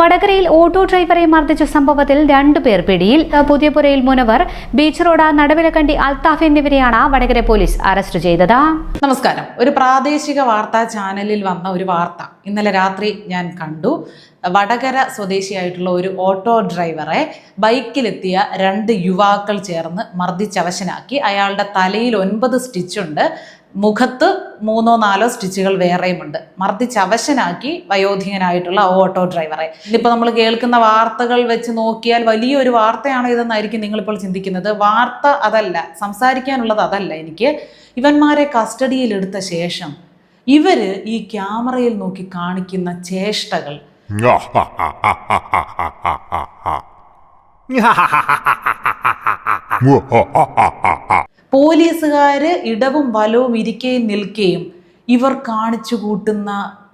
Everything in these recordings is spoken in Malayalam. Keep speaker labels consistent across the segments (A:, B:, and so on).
A: വടകരയിൽ ഓട്ടോ ഡ്രൈവറെ മർദ്ദിച്ച സംഭവത്തിൽ രണ്ടുപേർ പിടിയിൽ. പുതിയപുരയിൽ മുനവർ ബീച്ച് റോഡ് നടുവിലക്കണ്ടി അൽത്താഫ് എന്നിവരെയാണ് വടകര പോലീസ് അറസ്റ്റ് ചെയ്തത്.
B: നമസ്കാരം. ഒരു പ്രാദേശിക വാർത്താ ചാനലിൽ വന്ന ഒരു വാർത്ത ഇന്നലെ രാത്രി ഞാൻ കണ്ടു. വടകര സ്വദേശിയായിട്ടുള്ള ഒരു ഓട്ടോ ഡ്രൈവറെ ബൈക്കിലെത്തിയ രണ്ട് യുവാക്കൾ ചേർന്ന് മർദ്ദിച്ചവശനാക്കി അയാളുടെ തലയിൽ ഒൻപത് സ്റ്റിച്ചുണ്ട് മുഖത്ത് മൂന്നോ നാലോ സ്റ്റിച്ചുകൾ വേറെയുമുണ്ട് മർദ്ദിച്ചവശനാക്കി വയോധികനായിട്ടുള്ള ഓട്ടോ ഡ്രൈവറെ ഇപ്പൊ നമ്മൾ കേൾക്കുന്ന വാർത്തകൾ വെച്ച് നോക്കിയാൽ വലിയൊരു വാർത്തയാണോ ഇതെന്നായിരിക്കും നിങ്ങളിപ്പോൾ ചിന്തിക്കുന്നത് വാർത്ത അതല്ല സംസാരിക്കാനുള്ളത് അതല്ല എനിക്ക് ഇവന്മാരെ കസ്റ്റഡിയിലെടുത്ത ശേഷം ഇവർ ഈ ക്യാമറയിൽ നോക്കി കാണിക്കുന്ന ചേഷ്ടകൾ പോലീസുകാര് ഇടവും വലവും ഇരിക്കുകയും നിൽക്കുകയും ഇവർ കാണിച്ചു കൂട്ടുന്ന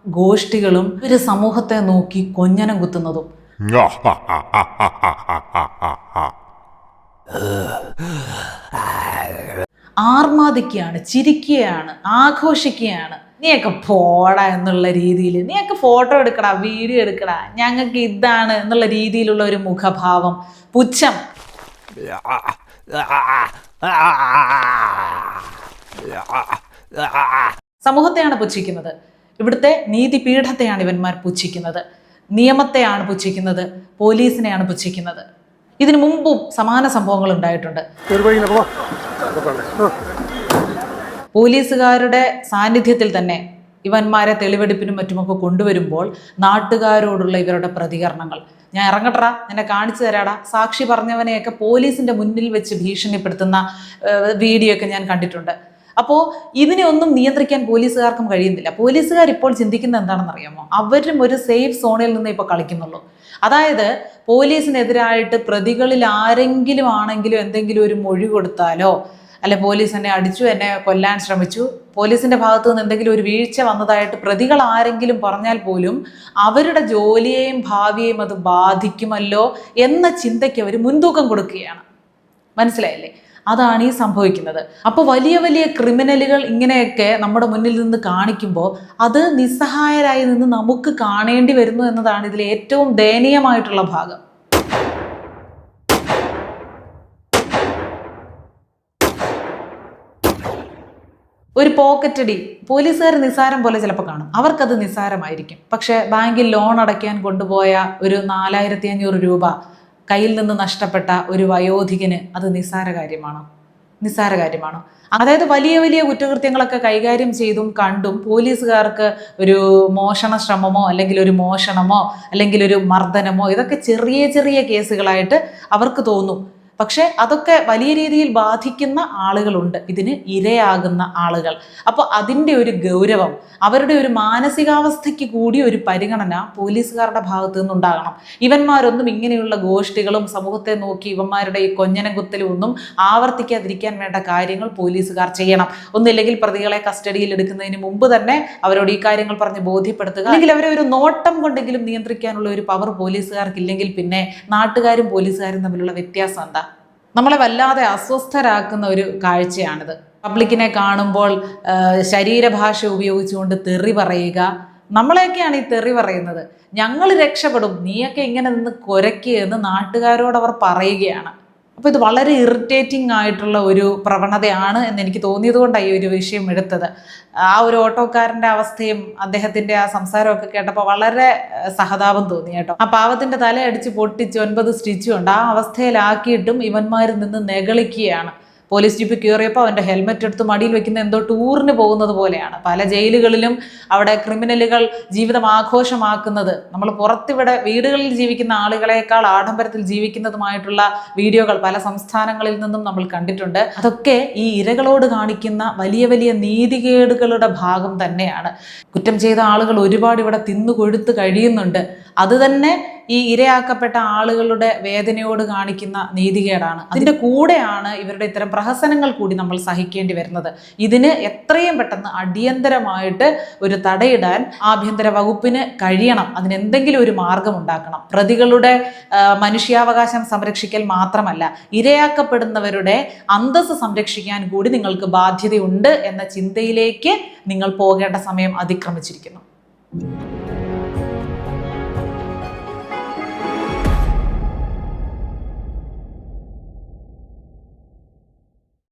B: ഗോഷ്ഠികളും ഒരു സമൂഹത്തെ നോക്കി കൊഞ്ഞനം കുത്തുന്നതും. ആർമാദിക്കുകയാണ് ചിരിക്കുകയാണ് ആഘോഷിക്കുകയാണ് നീയൊക്കെ പോടാ എന്നുള്ള രീതിയിൽ നീയൊക്കെ ഫോട്ടോ എടുക്കടാ വീഡിയോ എടുക്കടാ ഞങ്ങൾക്ക് ഇതാണ് എന്നുള്ള രീതിയിലുള്ള ഒരു മുഖഭാവം. പുച്ഛം. സമൂഹത്തെയാണ് പുച്ഛിക്കുന്നത്. ഇവിടുത്തെ നീതിപീഠത്തെയാണ് ഇവന്മാർ പുച്ഛിക്കുന്നത്. നിയമത്തെയാണ് പുച്ഛിക്കുന്നത്. പോലീസിനെയാണ് പുച്ഛിക്കുന്നത്. ഇതിനു മുമ്പും സമാന സംഭവങ്ങൾ ഉണ്ടായിട്ടുണ്ട്. പോലീസുകാരുടെ സാന്നിധ്യത്തിൽ തന്നെ ഇവന്മാരെ തെളിവെടുപ്പിനും മറ്റുമൊക്കെ കൊണ്ടുവരുമ്പോൾ നാട്ടുകാരോടുള്ള ഇവരുടെ പ്രതികരണങ്ങൾ. ഞാൻ ഇറങ്ങട്ടടാ എന്നെ കാണിച്ചു തരാടാ. സാക്ഷി പറഞ്ഞവനെയൊക്കെ പോലീസിന്റെ മുന്നിൽ വെച്ച് ഭീഷണിപ്പെടുത്തുന്ന വീഡിയോ ഒക്കെ ഞാൻ കണ്ടിട്ടുണ്ട്. അപ്പോൾ ഇതിനെ ഒന്നും നിയന്ത്രിക്കാൻ പോലീസുകാർക്കും കഴിയുന്നില്ല. പോലീസുകാർ ഇപ്പോൾ ചിന്തിക്കുന്നത് എന്താണെന്ന് അറിയാമോ അവരും ഒരു സേഫ് സോണിൽ നിന്ന് ഇപ്പോൾ കളിക്കുന്നുള്ളൂ. അതായത് പോലീസിനെതിരായിട്ട് പ്രതികളിൽ ആരെങ്കിലും ആണെങ്കിലും എന്തെങ്കിലും ഒരു മൊഴി കൊടുത്താലോ അല്ലെ പോലീസ് എന്നെ അടിച്ചു എന്നെ കൊല്ലാൻ ശ്രമിച്ചു. പോലീസിന്റെ ഭാഗത്തു നിന്ന് എന്തെങ്കിലും ഒരു വീഴ്ച വന്നതായിട്ട് പ്രതികൾ ആരെങ്കിലും പറഞ്ഞാൽ പോലും അവരുടെ ജോലിയെയും ഭാവിയെയും അത് ബാധിക്കുമല്ലോ എന്ന ചിന്തയ്ക്ക് അവർ മുൻതൂക്കം കൊടുക്കുകയാണ്. മനസ്സിലായല്ലേ? അതാണ് ഈ സംഭവിക്കുന്നത്. അപ്പോൾ വലിയ വലിയ ക്രിമിനലുകൾ ഇങ്ങനെയൊക്കെ നമ്മുടെ മുന്നിൽ നിന്ന് കാണിക്കുമ്പോൾ അത് നിസ്സഹായരായി നിന്ന് നമുക്ക് കാണേണ്ടി വരുന്നു എന്നതാണ് ഇതിൽ ഏറ്റവും ദയനീയമായിട്ടുള്ള ഭാഗം. ഒരു പോക്കറ്റടി പോലീസുകാർ നിസ്സാരം പോലെ ചിലപ്പോൾ കാണും. അവർക്കത് നിസ്സാരമായിരിക്കും. പക്ഷെ ബാങ്കിൽ ലോൺ അടയ്ക്കാൻ കൊണ്ടുപോയ ഒരു നാലായിരത്തി അഞ്ഞൂറ് രൂപ കയ്യിൽ നിന്ന് നഷ്ടപ്പെട്ട ഒരു വയോധികന് അത് നിസ്സാര കാര്യമാണോ? നിസ്സാര കാര്യമാണോ? അതായത് വലിയ വലിയ കുറ്റകൃത്യങ്ങളൊക്കെ കൈകാര്യം ചെയ്തും കണ്ടും പോലീസുകാർക്ക് ഒരു മോഷണ ശ്രമമോ അല്ലെങ്കിൽ ഒരു മോഷണമോ അല്ലെങ്കിൽ ഒരു മർദ്ദനമോ ഇതൊക്കെ ചെറിയ ചെറിയ കേസുകളായിട്ട് അവർക്ക് തോന്നും. പക്ഷേ അതൊക്കെ വലിയ രീതിയിൽ ബാധിക്കുന്ന ആളുകളുണ്ട്. ഇതിന് ഇരയാകുന്ന ആളുകൾ. അപ്പോൾ അതിന്റെ ഒരു ഗൗരവം അവരുടെ ഒരു മാനസികാവസ്ഥയ്ക്ക് കൂടി ഒരു പരിഗണന പോലീസുകാരുടെ ഭാഗത്തു നിന്നുണ്ടാകണം. ഇവന്മാരൊന്നും ഇങ്ങനെയുള്ള ഗോഷ്ഠികളും സമൂഹത്തെ നോക്കി ഇവന്മാരുടെ ഈ കൊഞ്ഞനം ഒന്നും ആവർത്തിക്കാതിരിക്കാൻ വേണ്ട കാര്യങ്ങൾ പോലീസുകാർ ചെയ്യണം. ഒന്നില്ലെങ്കിൽ പ്രതികളെ കസ്റ്റഡിയിൽ എടുക്കുന്നതിന് മുമ്പ് തന്നെ അവരോട് ഈ കാര്യങ്ങൾ പറഞ്ഞ് ബോധ്യപ്പെടുത്തുക. അല്ലെങ്കിൽ അവരെ ഒരു നോട്ടം കൊണ്ടെങ്കിലും നിയന്ത്രിക്കാനുള്ള ഒരു പവർ പോലീസുകാർക്കില്ലെങ്കിൽ പിന്നെ നാട്ടുകാരും പോലീസുകാരും തമ്മിലുള്ള വ്യത്യാസം എന്താ? നമ്മളെ വല്ലാതെ അസ്വസ്ഥരാക്കുന്ന ഒരു കാഴ്ചയാണിത്. പബ്ലിക്കിനെ കാണുമ്പോൾ ശരീരഭാഷ ഉപയോഗിച്ചുകൊണ്ട് തെറി പറയുക. നമ്മളെയൊക്കെയാണ് ഈ തെറി പറയുന്നത്. ഞങ്ങൾ രക്ഷപ്പെടും. നീയൊക്കെ ഇങ്ങനെ നിന്ന് കുരയ്ക്കുക എന്ന് നാട്ടുകാരോട് അവർ പറയുകയാണ്. അപ്പോൾ ഇത് വളരെ ഇറിറ്റേറ്റിംഗ് ആയിട്ടുള്ള ഒരു പ്രവണതയാണ് എന്ന് എനിക്ക് തോന്നിയത് കൊണ്ടാണ് ഈ ഒരു വിഷയം എടുത്തത്. ആ ഒരു ഓട്ടോക്കാരന്റെ അവസ്ഥയും അദ്ദേഹത്തിന്റെ ആ സംസാരമൊക്കെ കേട്ടപ്പോൾ വളരെ സഹതാപം തോന്നി കേട്ടോ. ആ പാവത്തിന്റെ തലയടിച്ച് പൊട്ടിച്ച് ഒൻപത് സ്റ്റിച്ചും ഉണ്ട് ആ അവസ്ഥയിലാക്കിയിട്ടും ഇവന്മാരിൽ നിന്ന് നെകളിക്കുകയാണ്. പോലീസ് ജീപ്പ് കയറിയപ്പോൾ അവന്റെ ഹെൽമെറ്റ് എടുത്ത് മടിയിൽ വെക്കുന്ന എന്തോ ടൂറിന് പോകുന്നത് പോലെയാണ്. പല ജയിലുകളിലും അവിടെ ക്രിമിനലുകൾ ജീവിതം ആഘോഷമാക്കുന്നത്. നമ്മൾ പുറത്തിവിടെ വീടുകളിൽ ജീവിക്കുന്ന ആളുകളെക്കാൾ ആഡംബരത്തിൽ ജീവിക്കുന്നതുമായിട്ടുള്ള വീഡിയോകൾ പല സംസ്ഥാനങ്ങളിൽ നിന്നും നമ്മൾ കണ്ടിട്ടുണ്ട്. അതൊക്കെ ഈ ഇരകളോട് കാണിക്കുന്ന വലിയ വലിയ നീതികേടുകളുടെ ഭാഗം തന്നെയാണ്. കുറ്റം ചെയ്ത ആളുകൾ ഒരുപാട് ഇവിടെ തിന്നു കൊഴുത്ത് കഴിയുന്നുണ്ട്. അത് തന്നെ ഈ ഇരയാക്കപ്പെട്ട ആളുകളുടെ വേദനയോട് കാണിക്കുന്ന നീതികേടാണ്. അതിന്റെ കൂടെയാണ് ഇവരുടെ ഇത്തരം പ്രഹസനങ്ങൾ കൂടി നമ്മൾ സഹിക്കേണ്ടി വരുന്നത്. ഇതിന് എത്രയും പെട്ടെന്ന് അടിയന്തരമായിട്ട് ഒരു തടയിടാൻ ആഭ്യന്തര വകുപ്പിന് കഴിയണം. അതിന് എന്തെങ്കിലും ഒരു മാർഗം ഉണ്ടാക്കണം. പ്രതികളുടെ മനുഷ്യാവകാശം സംരക്ഷിക്കൽ മാത്രമല്ല ഇരയാക്കപ്പെടുന്നവരുടെ അന്തസ് സംരക്ഷിക്കാൻ കൂടി നിങ്ങൾക്ക് ബാധ്യതയുണ്ട് എന്ന ചിന്തയിലേക്ക് നിങ്ങൾ പോകേണ്ട സമയം അതിക്രമിച്ചിരിക്കുന്നു.